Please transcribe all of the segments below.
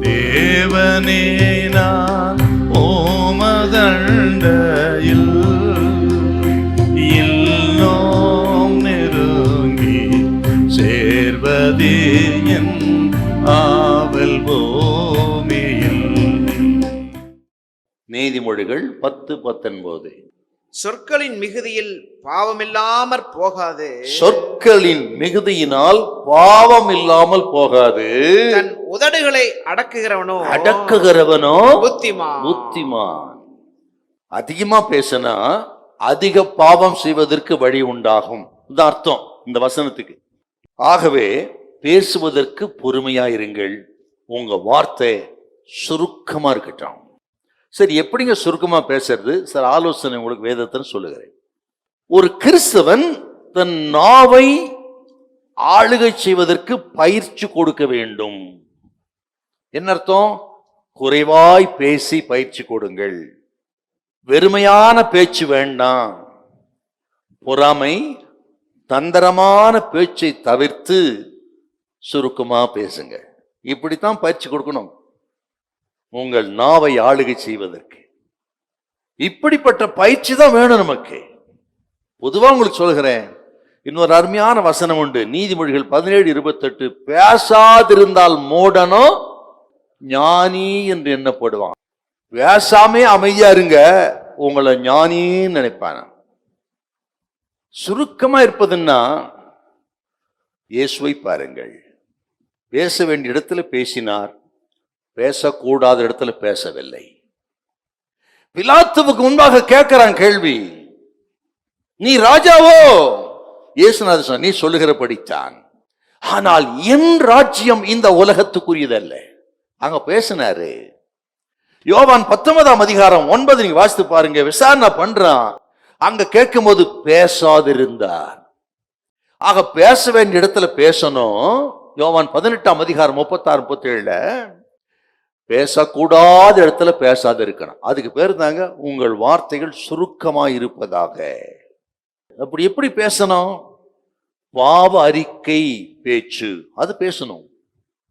தேவனே நான் ஓமதண்டையில் இல்லோம் நெருங்கி சேர்வதே என் ஆவல் பூமியில். நீதிமொழிகள் பத்து பத்தொன்பது. சொற்களின் மிகுதியில் பாவமில்லாமற் போகாது. சொற்களின் மிகுதியினால் பாவம் இல்லாமல் போகாது. தன் உதடுகளை அடக்குகிறவனோ? அடக்குகிறவனோ? புத்திமான். புத்திமான். அதிகமா பேசினா அதிக பாவம் செய்வதற்கு வழி உண்டாகும். இந்த அர்த்தம் இந்த வசனத்துக்கு. ஆகவே பேசுவதற்கு பொறுமையாயிருங்கள் உங்க வார்த்தை சுருக்கமா இருக்கட்டும். சரி எப்படிங்க சுருக்கமாக பேசுறது? சார் ஆலோசனை உங்களுக்கு வேதத்தின்னு சொல்லுகிறேன். ஒரு கிறிஸ்தவன் தன் நாவை ஆளுகை செய்வதற்கு பயிற்சி கொடுக்க வேண்டும். என்ன அர்த்தம்? குறைவாய் பேசி பயிற்சி கொடுங்கள். வெறுமையான பேச்சு வேண்டாம். பொறாமை தந்திரமான பேச்சை தவிர்த்து சுருக்கமாக பேசுங்க. இப்படித்தான் பயிற்சி கொடுக்கணும். உங்கள் நாவை ஆளுகை செய்வதற்கு. இப்படிப்பட்ட பயிற்சி தான் வேணும் நமக்கு. பொதுவாக உங்களுக்கு சொல்கிறேன் இன்னொரு அருமையான வசனம் உண்டு. நீதிமொழிகள் பதினேழு இருபத்தெட்டு பேசாதிருந்தால் மூடனோ ஞானி என்று எண்ணப்படுவான். பேசாமே அமைதியா இருங்க உங்களை ஞானின்னு நினைப்பான. சுருக்கமா இருப்பதுன்னா இயேசுவை பாருங்கள். பேச வேண்டிய இடத்துல பேசினார். பேசக்கூடாத இடத்துல பேசவில்லை. பிலாத்துவுக்கு முன்பாக கேட்கிறான் கேள்வி நீ ராஜாவோ? இயேசுநாதன் நீ சொல்லுகிற படித்தான் ஆனால் என் ராஜ்யம் இந்த உலகத்துக்குரியதல்ல. அங்க பேசினாரு. யோவான் பத்தொன்பதாம் அதிகாரம் ஒன்பது நீங்க வாசித்து பாருங்க. விசாரணை பண்றான். அங்க கேட்கும்போது பேசாதிருந்தார். ஆக பேச வேண்டிய இடத்துல பேசணும். யோவான் பதினெட்டாம் அதிகாரம் முப்பத்தாறு முப்பத்தேழுல பேசக்கூடாத இடத்துல பேசாத இருக்கணும். அதுக்கு பேர் தாங்க உங்கள் வார்த்தைகள் சுருக்கமாக இருப்பதாக. அப்படி எப்படி பேசணும்? பாவ அறிக்கை பேச்சு. அது பேசணும்.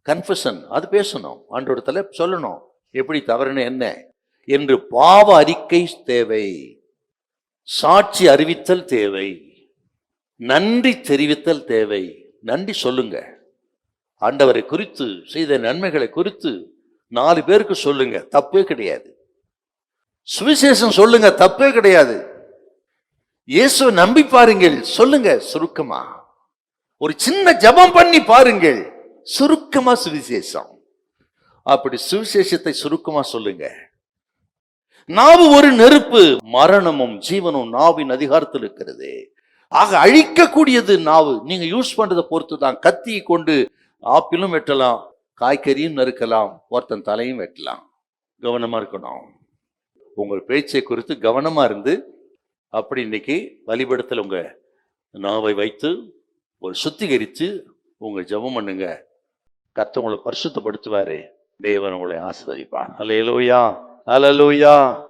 கன்ஃபஷன் அது பேசணும். ஆண்டோடத்துல சொல்லணும். எப்படி தவறுன்னு என்ன? என்று பாவ அறிக்கை தேவை. சாட்சி அறிவித்தல் தேவை. நன்றி தெரிவித்தல் தேவை. நன்றி சொல்லுங்க. ஆண்டவரை குறித்து செய்த நன்மைகளை குறித்து நாலு பேருக்கு சொல்லுங்க தப்பே கிடையாது. சுவிசேஷம் சொல்லுங்க தப்பே கிடையாது. இயேசு நம்பி பாருங்கள் சொல்லுங்க சுருக்கமா. ஒரு சின்ன ஜெபம் பண்ணி பாருங்கள் சுருக்கமா சுவிசேஷம். அப்படி சுவிசேஷத்தை சுருக்கமா சொல்லுங்க. நாவு ஒரு நெருப்பு மரணமும் ஜீவனும் நாவின் அதிகாரத்தில் இருக்கிறது. ஆக அழிக்கக்கூடியது நாவு. நீங்க யூஸ் பண்றதை பொறுத்து தான் கத்தியை கொண்டு ஆப்பிளும் வெட்டலாம் காய்கறியும் நறுக்கலாம் ஒருத்தன் தலையும் வெட்டலாம். கவனமாக இருக்கணும். உங்கள் பேச்சை குறித்து கவனமாக இருந்து அப்படி இன்னைக்கு வழிபடத்தில் உங்கள் நாவை வைத்து ஒரு சுத்திகரித்து உங்கள் ஜெபம் பண்ணுங்க. கர்த்தர் உங்களை பரிசுத்தப்படுத்துவாரு. தேவன் உங்களை ஆசிரியப்பான் அலையலோயா அலலூயா